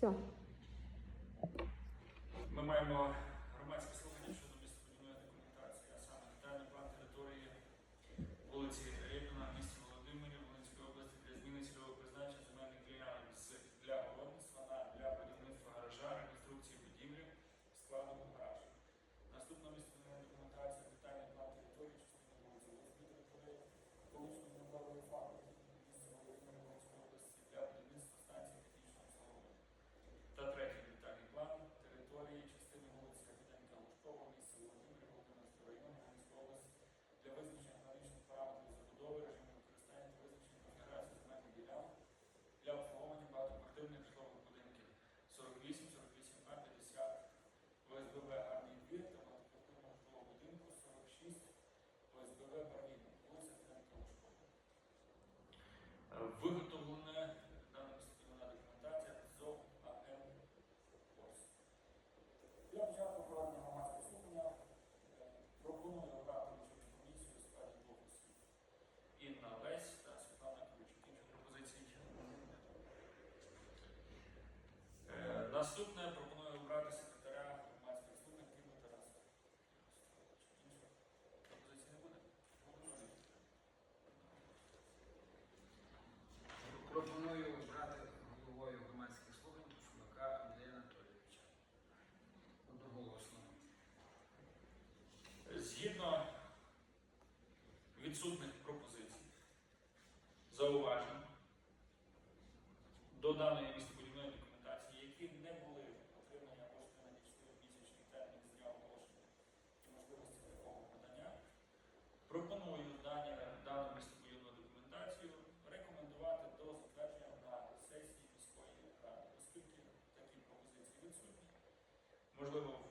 Все. Ми маємо Е, виготовлення. підсудних пропозицій, зауважень до даної містобудівної документації, які не були отримані або встановлені в 4 місячний термін з дня оголошення чи можливості такого подання, пропоную дану містобудівну документацію рекомендувати до затвердження на сесії міської ради, оскільки такі пропозиції відсутні. Можливо,